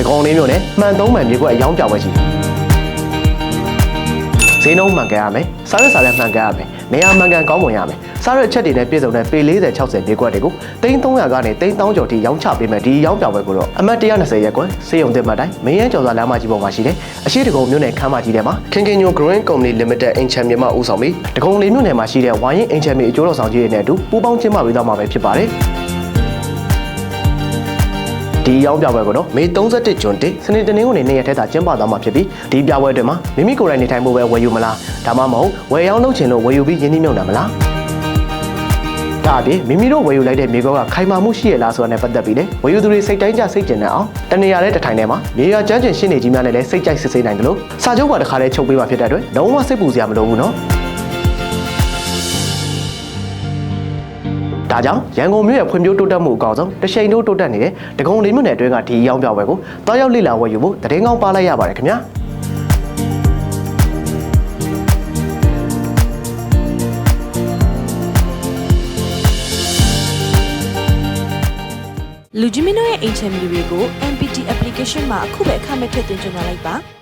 တကုံလေးမျိုးနဲ့မှန်သုံးမှန်မြေကွက်အယောင်းပြပွဲရှိတယ်ဈေးနှုန်းမှန်ကန်ရမယ်စားရစားလည်းမှန်ကန်ရမယ်နေရာမှန်ကန်ကောင်းမွန်ရမယ်စားရချက်တွေနဲ့ပြည့်စုံတဲ့ပေ40 60မြေကွက်တွေကို3300ကနေ3300ကျော်ထိရောင်းချပေးမယ်ဒီရောင်းပြပွဲကိုတော့အမှတ်120ရက်ကွယ်စေယုံတင်မှတ်တိုင်းမင်းရန်ကျော်စာလမ်းမကြီးပေါ်မှာရှိတယ်အရှိတကုံမြို့နယ်ခမ်းမကြီးထဲမှာခင်ခင်ညို Green Company Limited အင်ချန်မြန်မာဦးဆောင်ပြီးတကုံလေးမြို့နယ်မှာရှိတဲ့ဝိုင်းရင်အင်ချန်မီအကျိုးတော်ဆောင်ကြီးတွေနဲ့အတူပူးပေါင်းကျင်းပပေးသွားမှာပဲဖြစ်ပါတယ် ဒီရောင်းပြပွဲကိုတော့မေ31ဂျွန်1စနေတနင်္ဂနွေနေ့ရက်ထဲသာကျင်းပသွားမှာဖြစ်ပြီးဒီပြပွဲအတွင်းမှာမိမိကိုယ်တိုင်နေထိုင်ဖို့ပဲဝယ်ယူမလားဒါမှမဟုတ်ဝယ်ရောင်းလုပ်ချင်လို့ဝယ်ယူပြီးရင်းနှီးမြှုပ်နှံမလားဒါအပြင်မိမိတို့ဝယ်ယူလိုက်တဲ့မြေကောကခိုင်မာမှုရှိရလားဆိုတာနဲ့ပတ်သက်ပြီးလေဝယ်ယူသူတွေစိတ်တိုင်းကြစိတ်ကျင်နေအောင်တနေရာတဲ့တစ်ထိုင်ထဲမှာမြေရွာကျန်းကျင်ရှင်းနေကြီးများနဲ့လည်းစိတ်ကြိုက်စစ်ဆေးနိုင်တယ်လို့စာချုပ်ပါတစ်ခါတည်းချုပ်ပေးမှာဖြစ်တဲ့အတွက်လုံးဝစိတ်ပူစရာမလိုဘူးနော် ဒါကြောင့်ရန်ကုန်မြို့ရဲ့ဖွံ့ဖြိုးတိုးတက်မှုအကောင်းဆုံးတစ်ချိန်တိုးတိုးတက်နေတဲ့ဒဂုံလေးမြို့နယ်အတွင်းကဒီအရောင်းပြပွဲကိုတောက်ရောက်လိလာဝယ်ယူဖို့တရင်ကောင်းပါလိုက်ရပါတယ်ခင်ဗျာလူကြီးမင်းတို့ရဲ့အိမ်ချမ်းမီတွေကို MPT application မှာအခုပဲအခမဲ့ထည့်သွင်းကြလိုက်ပါ